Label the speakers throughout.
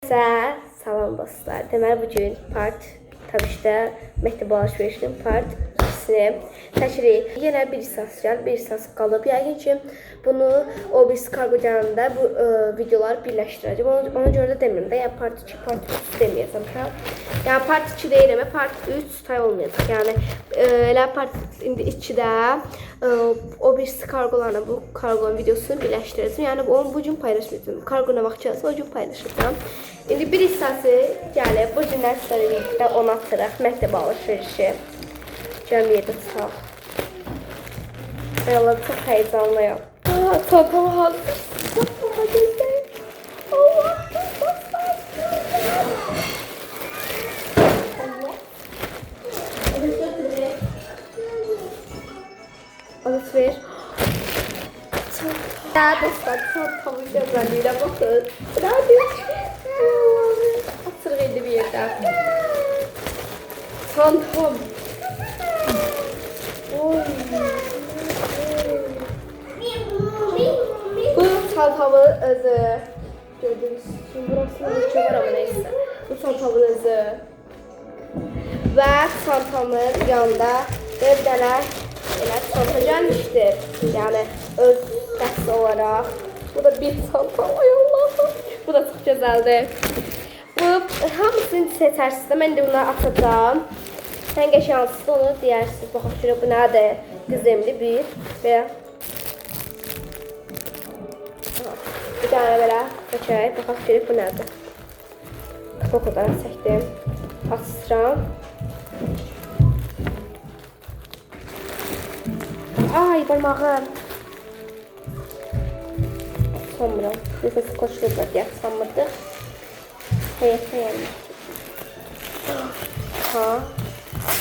Speaker 1: Sizə salam dostlar. Deməli bu gün part də məktəb alış-verişinin part 2-sini çəkirik. Yenə bir hissəsi gəl, bir hissəsi qalıb. Yəqin ki bunu o bir kargo gələndə bu ə, videoları birləşdirəcəm. Ona, ona görə də demirəm də, yəni part 2, part 3 deməyəcəm. Hə? Part 2 deyirəm, part 3 tay olmayacaq. Yəni ə, elə part indi 2-də ə, o bir kargolarla bu kargonun videosunu birləşdirəcəm. Yəni onu bu gün paylaşmayacağam. Kargo nə vaxt gəlsə o gün paylaşacağam. İndi bir hissəsi gəlib. Bu günlər sizlərlə birlikdə onu atırıq. Məktəb alış-verişi. Cəmiyyətə çıxaq. Valla çok heyecanlıyım. Aa, tatam hazır. Tatam güzel. Allah. Alışveriş. Ya dostlar çantamın güzelliğine bakın. Hadi. Atırıq indi bir yerdən. Çantam. Bu çantamın özü. Gördüğünüz için burasında bir var ama neyse. Bu çantamın özü. Ve çantamın yanında bir tane elə çanta gəlmişdir. Yəni öz şəxsi olaraq. Bu da bir çanta. Ay Allahım. Bu da çox gözəldir. Bu hamısını seçərsiniz mən də bunları atacağam. Sən qəşansız onu deyərsiniz. Baxaq şuraya bu nədir? Qızemli bir və bir dənə belə çəkək. Baxaq şuraya bu nədir? Bu qədər çəkdim. Açıram. Ay parmağım. Sonra nefes koşulur diye sanmadık. Hayır hayır. Aha.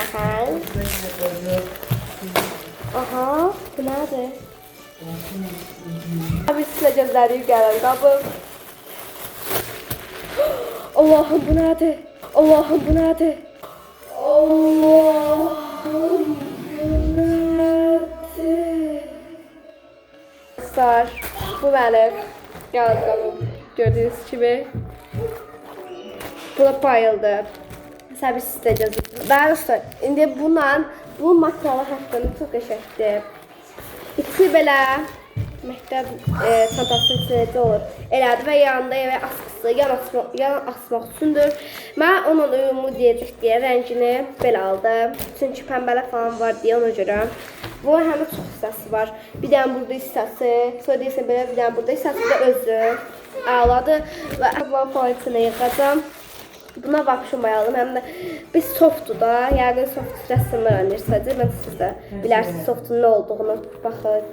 Speaker 1: Aha. Aha. Bu nerede? Abi size gözleri gelen kabım. Allah'ım bu nerede? Allah'ım bu nerede? Allah'ım bu nerede? Dostlar, bu mənim yazqanım. Gördüyünüz kimi. Bu da bayıldı. Səbirsiz də gözüm. Bəli dostlar, indi bundan bu materialı haqqında çox qəşəngdir. Belə məktəb e, çantasının içində olur. Elədir və yanında evə askısı, yan, asma, yan asmaq üçündür. Mən onunla uyumlu deyəcək deyə rəngini belə aldım. Çünki pəmbələ falan var deyə ona görə. Bu həmin çox hissəsi var. Bir dənə burada hissəsi, sonra deyirsən belə bir dənə burada hissəsi də özü. Əladır və əvvəl falan içinə yığacam. Buna vapşumayalım. Həm də bir softdur da. Yəqin soft rəsmlər oynayırsınız. Mən siz də bilərsiniz softun nə olduğunu. Baxın.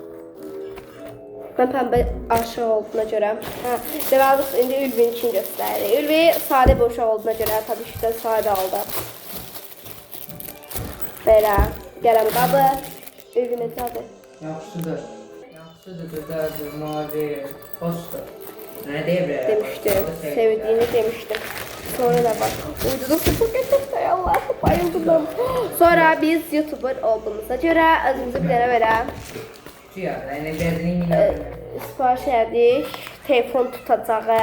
Speaker 1: Mən pəmbə aşağı olduğuna görə. Hə, deməli indi Ülvin üçün göstəririk. Ülvi sadə bir uşaq olduğuna görə təbii ki də sadə aldı. Belə qələm qabı. Ülvi necədir?
Speaker 2: Yaxşıdır. Yaxşıdır, gözəldir, mavi, xoşdur. Nə deyirəm?
Speaker 1: Demişdim. Sevdiğini demiştim. Sonra da bak. Uyduda sıfır getirdi. Allah bayıldım. Sonra biz YouTuber olduğumuza göre özümüzü bir tane
Speaker 2: gəzinin
Speaker 1: Ee, sipariş etdik. Telefon tutacağı.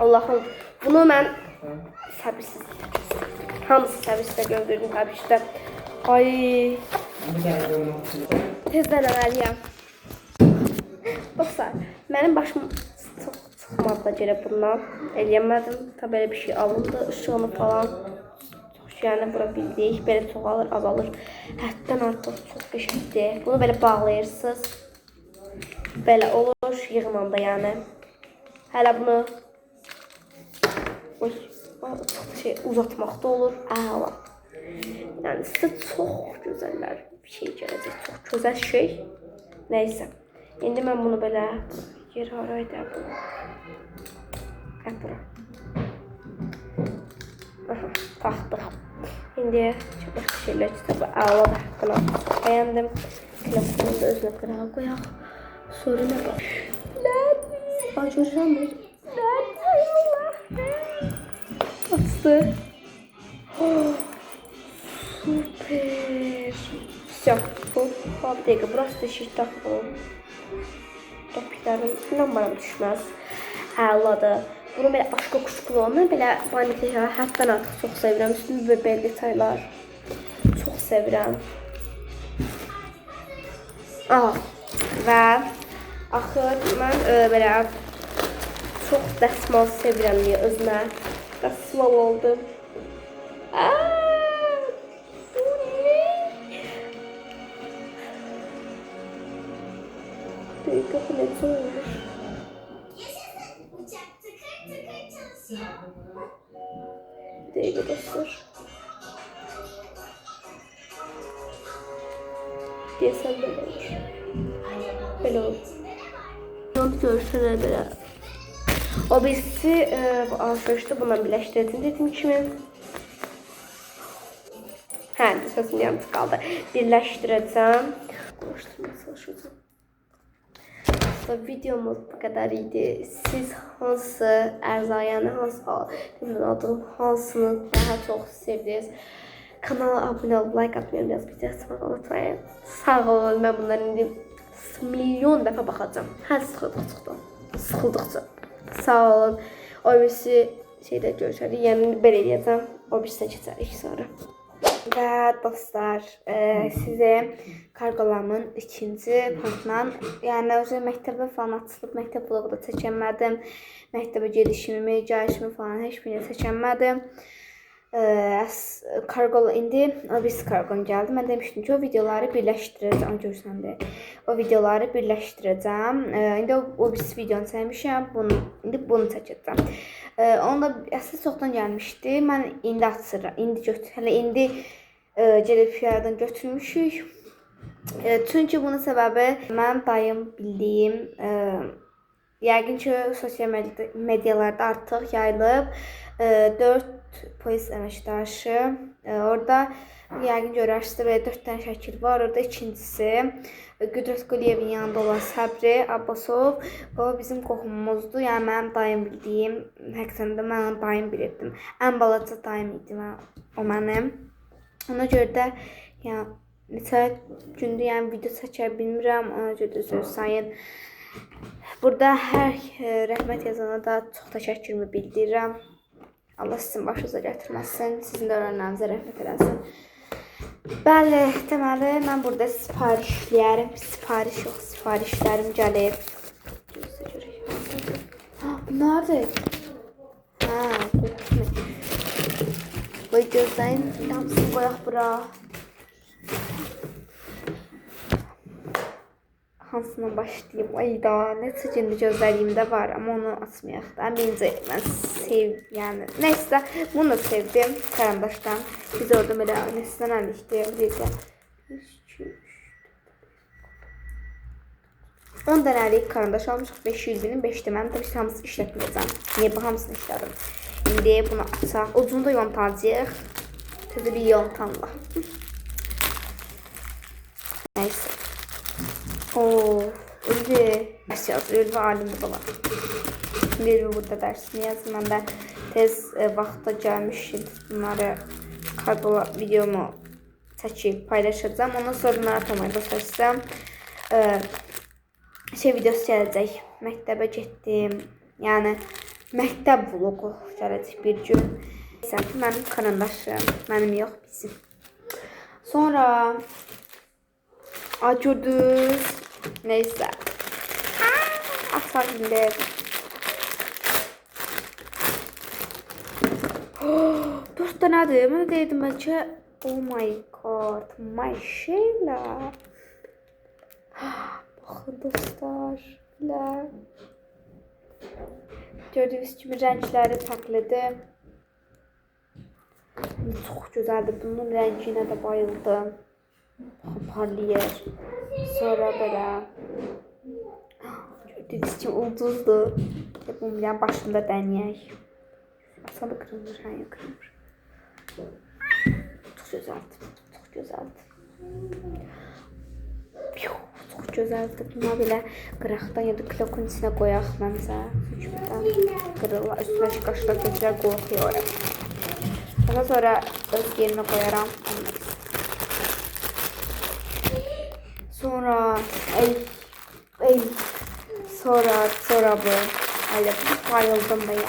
Speaker 1: Allah'ım. Bunu mən səbirsiz. Hamısı səbirsizlə gördürdüm tabii də. Ay. Tezdən əməliyəm. Dostlar, mənim başım görə bundan. Eləyəmədim. Tabi belə bir şey alındı. Işığını falan. Çox yəni bura bildik. Belə çoxalır, azalır. Həddən artıq çox qəşəngdir. Bunu belə bağlayırsınız. Belə olur yığınanda yəni. Hələ bunu Oy, şey uzatmaq da olur. Əla. Yəni sizə çox gözəllər bir şey gələcək. Çox gözəl şey. Nəysə. İndi mən bunu belə yer haraydı bu? Hə bura. Aha, taxdıq. İndi çox yaxşı şeylər kitabı əla da haqqına bəyəndim. Telefonu da özünə qırağa qoyaq. Sonra nə baş? Nədir? Bax görürsən mi? Nədir? Allah. Açdı. Oh. Супер. Все. Fabrika. Burası da şirtak olun. Topiklerin inan bana düşmez. Əladır.
Speaker 3: Bunu belə aşka kuşkulu onu belə vanilya həddən artıq çox sevirəm. Belə belə detaylar. Çox sevirəm. Aha. Və axır mən e, belə çox dəsmal sevirəm deyə özümə dəsmal oldum. Aa, Diyesem böyle olur. Böyle olur. Onu görsene böyle. O birisi e, bu alışverişte bundan birleştirdim dediğim kimi. Hə, sözüm yarım qaldı. Birləşdirəcəm. Quraşdırmaya çalışacağım. Aslında videomuz bu kadar idi. Siz hansı ərzayəni, hansı adını hansını daha çox sevdiniz? Kanala abunə olub, like atmayı unutmayın. Yazmayı unutmayın. Sağ olun. Mən bunları indi milyon dəfə baxacağam. Hər sıxıldıqca. Sıxıldıqca. Sağ olun. O birisi şeydə görüşərik. Yəni belə edəcəm. O birisinə keçərik sonra. Və dostlar, e, sizə karqolamın ikinci punktla, yəni özü məktəbə falan açılıb, məktəb vlogu da çəkənmədim. Məktəbə gedişimi, gəlişimi falan heç birini çəkənmədim. Əs- karqol indi o birisi karqon gəldi. Mən demişdim ki, o videoları birləşdirəcəm, görsəndə. O videoları birləşdirəcəm. E, indi o, o birisi videonu çəkmişəm. Bunu indi bunu çəkəcəm. E, onda əsas çoxdan gəlmişdi. Mən indi açıram. İndi götür. Hələ indi e, gedib yerdən götürmüşük. E, çünki bunun səbəbi mənim dayım bildiyim e, yəqin ki sosial med- medialarda artıq yayılıb. E, 4 polis əməkdaşı e, orada yəqin görərsiniz belə 4 dənə şəkil var. Orada ikincisi e, Qüdrət Quliyevin yanında olan Səbri Abbasov. O bizim qohumumuzdur. Yəni mənim dayım bildiyim, həqiqətən də mən onu dayım bilirdim. Ən balaca dayım idi mən, o mənim. Ona görə də yəni neçə gündür yəni video çəkə bilmirəm. Ona görə də üzr sayın. Burada hər e, rəhmət yazana da çox təşəkkürümü bildirirəm. Allah sizin başınıza gətirməsin. Sizin də öyrənlərinizə rəhmət eləsin. Bəli, deməli mən burada sifarişləyərəm. Sifariş yox, sifarişlərim. Ha, bunlardır. Ha, qoxma. Qoy gözləyin, hamısını qoyaq bura. Hansına başlayayım? Ayda, neçə gündür gözlədiyimdə var, amma onu açmayaq da. Birinci mən sev, yəni nəysə, bunu da sevdim karandaşdan. Biz orada belə nəsindən almışdı, bir də 10 dənəlik karandaş almışıq 500 binin 5 də mən tabii ki, hamısını işlətməyəcəm. Niyə bu hamısını işlədim? İndi bunu açaq. Ucunu da yontacağıq. Təzə bir yontanla. Oo, Ülvi ders yazıyor. Ülvi alimdi baba. Şimdi Ülvi burada dersini yazdım. Ben de tez e, vaxtda gəlmişim. Bunları kargola videomu çəkib paylaşacağım. Ondan sonra bunları da çalışacağım. E, şey videosu gələcək. Məktəbə getdim. Yəni məktəb vlogu gələcək bir gün. Neyse, mənim karandaşım. Mənim yox, bizim. Sonra Acıdız. Neyse. Aa, Atar bile. Dört tanedir. Mən deydim bəlkə. Oh my god. My şeylə. Baxın dostlar. Belə. Gördüyünüz kimi rəngləri fərqlidir. Çox gözəldir. Bunun rənginə də bayıldım. Parlayır. Sonra böyle gördüğünüz gibi ulduzdu. Ve bu bir başında deneyek. Sana kırılır, hayır kırılır. Çok güzeldi. Çok güzeldi. Piu, Çok güzeldi. Buna bile qıraqdan ya da klokun içine qoyaq məncə. Birdən qırırlar. Üstünə qaşlar götürər qorxuyorum. Daha sonra öz yerinə qoyaram. Sonra ey ey sonra bu Öyle bir bayıldım da ya.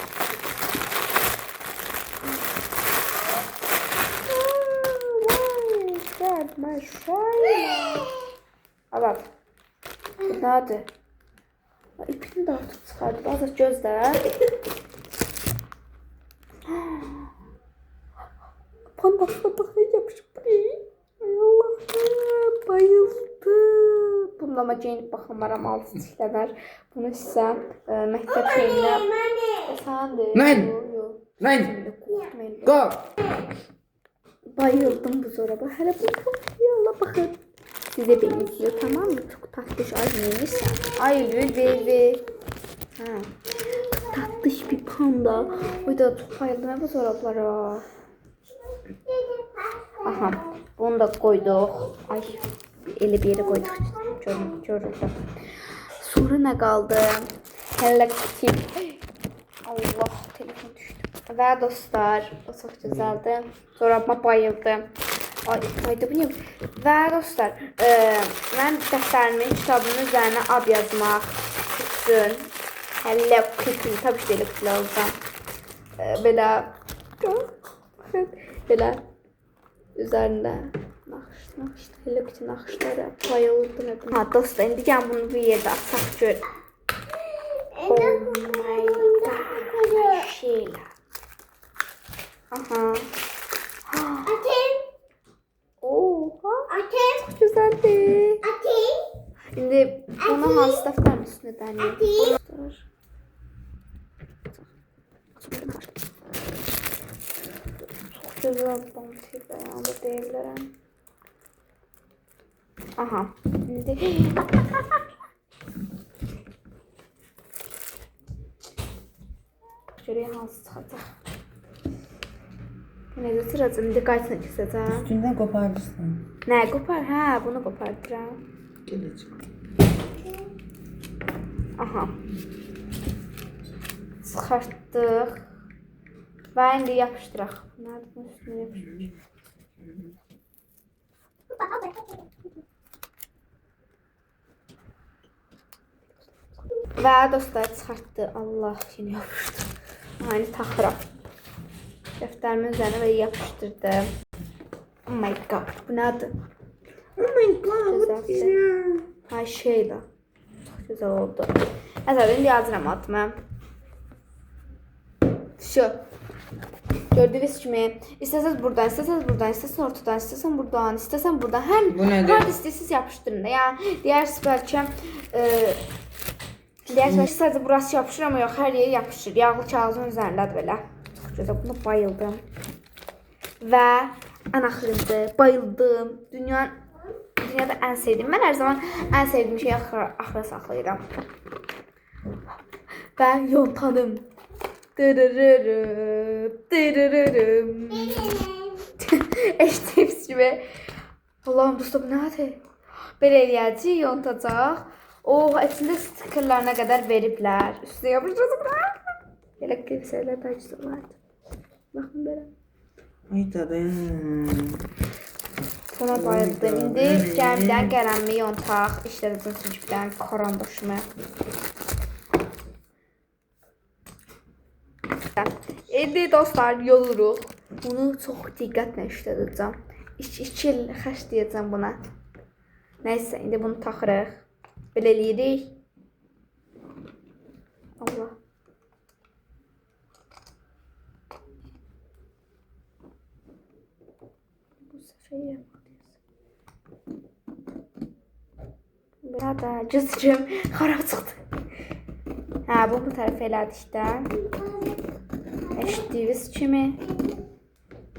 Speaker 3: Gel maşallah. Al al. Hadi. İpini de artık çıkardı. Azıcık gözler. Pandasına bakın yapışıp buraya. Ay Allah'ım bayıldım. Bunda Ceynep baxamaram altı tiklələr. Bunu sizə məktəb şeyində... Səndir.
Speaker 2: Mən? Mən? Go!
Speaker 3: Bayıldım bu zoraba. Hele bu. Allah bakın. Size benziyor tamam mı? Çok tatlış. Ay neymiş? Ay bebeği. Ha. Tatlış bir panda. Oy da çok bayıldım bu zoraplara. Aha. Bunu da koyduk. Ay. Eli bir yere koyduk. Görün, görüldü. Sonra ne kaldı? Hello Kitty. Allah telefon düştü. Və dostlar, o çox gözəldir. Zorabıma bayıldım. Ay, fayda bu ne? Və dostlar, e, mən dəftərimin, kitabımın üzərinə ad yazmaq üçün Hello Kitty, tabii ki Hello Kitty alacağım. Belə belə üzərində naxış, naxış, Hello Kitty naxışları bayıldım. hep. Ha dostlar, indi gəl bunu bir yerdə açaq gör. Oh my god. Şeyler. Aha.
Speaker 4: Atayım.
Speaker 3: Oha.
Speaker 4: Atayım.
Speaker 3: Çok güzeldi.
Speaker 4: Atayım.
Speaker 3: Şimdi bunu hansı defterin üstüne deneyim? Dur. Çok güzel bounty beyanı diyebilirim. Ага. Şuraya nasıl çıkacak? Ne götürürüm dikkatini keseceğim.
Speaker 2: Üstünden koparırsın.
Speaker 3: Ne kopar? Ha bunu kopartırım.
Speaker 2: Gelecek.
Speaker 3: Aha. Çıxartdıq. Və indi yapışdıraq. Nədir bu üstünə yapışdıraq? Və dostlar çıxartdı. Allah yine yapışdı. İndi taxıram. Dəftərimin üzərinə və yapışdırdım. Oh my god, bu nədir?
Speaker 2: Oh my god,
Speaker 3: what is Ay şeylə. Çox gözəl oldu. Nəysə, indi yazıram atma. Şu. Gördüğünüz kimi isteseniz buradan, isteseniz buradan, isteseniz ortadan, istesen buradan, istesen buradan. Hem
Speaker 2: Bu nedir?
Speaker 3: harda istəsiniz yapışdırın da. Yani diğer bəlkə e, bəlkə sadəcə burası yapışır ama yox, hər yeri yapışır. Yağlı üzərindədir belə. Çox gözəl. Buna bayıldım. Və ən axırıncı bayıldım. Dünyanın dünyada ən sevdiyim. Mən hər zaman ən sevdiyim şeyi axıra, axıra saxlayıram. Və yontanım. Dırırırım, dırırırım. Eşitdiyiniz kimi. Allahım dostum, bu nədir? Belə eləyəcək, yontacaq. Oh, içində stikerlər nə qədər veriblər. Üstünə yapışdıracaqlar. Elə kimsələr təcrübə vardı. Baxın belə.
Speaker 2: Ay dadım.
Speaker 3: Buna bayıldım. İndi gəmdən qələmi yontaq, işlədəcəm sürücüdən karandaşımı. İndi dostlar yoluruq. Bunu çox diqqətlə işlədəcəm. 2 il xərcləyəcəm buna. Nəysə, indi bunu taxırıq. Eləyirik. Allah. Bu səfər yapmalıyız. Burada da cızcım xarab çıxdı. Hə, bu bu tərəfə elədik də. Eşitdiyiniz kimi.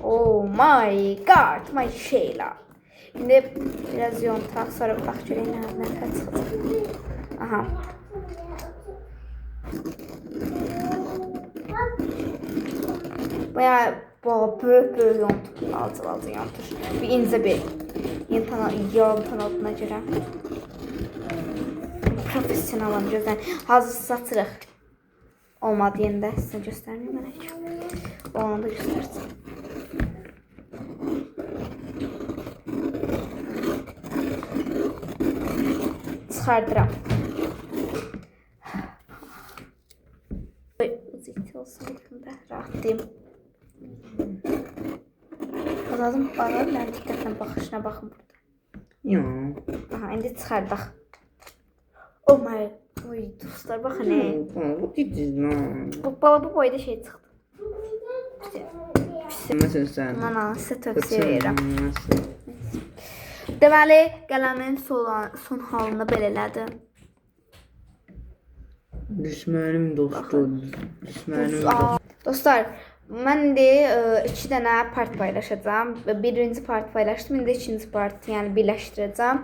Speaker 3: Oh my god, my şeyla. İndi biraz bax görək nə nə çıxacaq. Aha. Bayağı bu böyük böyük yontuq, alçı alçı yontuq. Bir incə bir yontan yontan olduğuna görə. Professionalam gözdən. Hazır satırıq. Olmadı yenə də sizə göstərməyim mən heç. Onu da. Çıxardıram. etdim. Azadın balalarla diqqətlə baxışına baxın burada.
Speaker 2: Yok.
Speaker 3: Aha, indi çıxardaq. Oh my, oy dostlar baxın nə.
Speaker 2: Bu titiz lan.
Speaker 3: Bu bala bu boyda şey çıxdı.
Speaker 2: Mesela sen.
Speaker 3: Aman alın sizə tövsiyə verirəm.
Speaker 2: Nasıl?
Speaker 3: Deməli, qələmin son, son halını belə elədi.
Speaker 2: Düşmanım dostu. Düşmanım
Speaker 3: Aa,
Speaker 2: dostu.
Speaker 3: Dostlar, mən indi e, iki dənə part paylaşacağam. Birinci part paylaşdım, indi ikinci part, yəni birləşdirəcəm.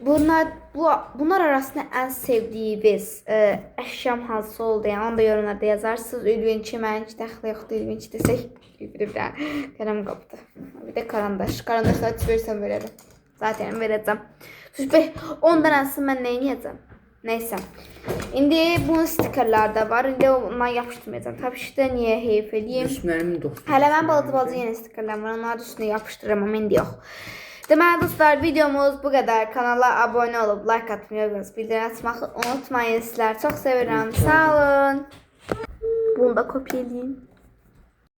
Speaker 3: Bunlar bu, bunlar arasında ən sevdiyiniz e, əşyam hansı oldu? Yəni onu da yorumlarda yazarsınız. Ülvinçi mənimki dəxli yoxdur. Ülvinçi desək, bir də qələm qapdı. Bir də karandaş. Karandaşlar heç versəm verərəm. Zaten verəcəm. Süper. Ondan hansı mən nə edəcəm? Neyse. İndi bunun stikerlər də var. İndi ondan yapışdırmayacağam. Tabii ki də niyə heyf eləyim?
Speaker 2: Düşmanım dostu.
Speaker 3: Hələ mən balaca yenə stikerlər var. Onları yapışdırıram amma indi yox. Deməli dostlar, videomuz bu qədər. Kanala abunə olub like atmayı və bildirim açmağı unutmayın. Sizləri çox sevirəm. Sağ olun. Bunu da kopyalayayım.